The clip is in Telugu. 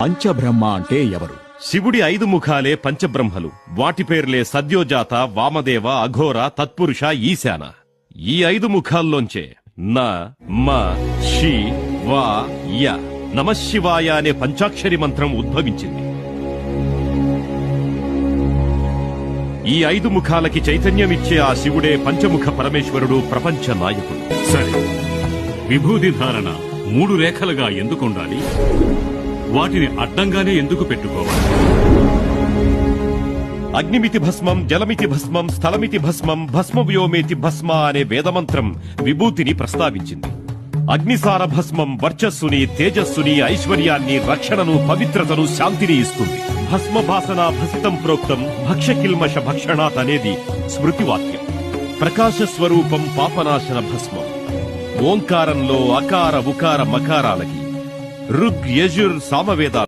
పంచబ్రహ్మ అంటే ఎవరు? శివుడి ఐదు ముఖాలే పంచబ్రహ్మలు. వాటి పేర్లే సద్యోజాత వామదేవ అఘోర తత్పురుష ఈశాన. ఈ ఐదు ముఖాల్లోంచే న మ షి వా య నమశివాయ అనే పంచాక్షరి మంత్రం ఉద్భవించింది. ఈ ఐదు ముఖాలకి చైతన్యమిచ్చే ఆ శివుడే పంచముఖ పరమేశ్వరుడు ప్రపంచ నాయకుడు. సరే. విభూది ధారణ మూడు రేఖలుగా ఎందుకు ఉండాలి? వాటిని అడ్డంగానే ఎందుకు పెట్టుకోవాలి? అగ్నిమితి భస్మం జలమితి భస్మం స్థలమితి భస్మం భస్మ వ్యోమేతి భస్మ అనే వేదమంత్రం విభూతిని ప్రస్తావించింది. అగ్నిసార భస్మం వర్చస్సుని తేజస్సుని ఐశ్వర్యాన్ని రక్షణను పవిత్రతను శాంతిని ఇస్తుంది. భస్మ భాసన భసితం ప్రోక్తం భక్షకిల్మష భక్షణాత్ అనేది స్మృతివాక్యం. ప్రకాశ స్వరూపం పాపనాశన భస్మం. ఓంకారంలో అకార ఉకార మకారాలకి ఋగ్ యజుర్ సామవేదాలు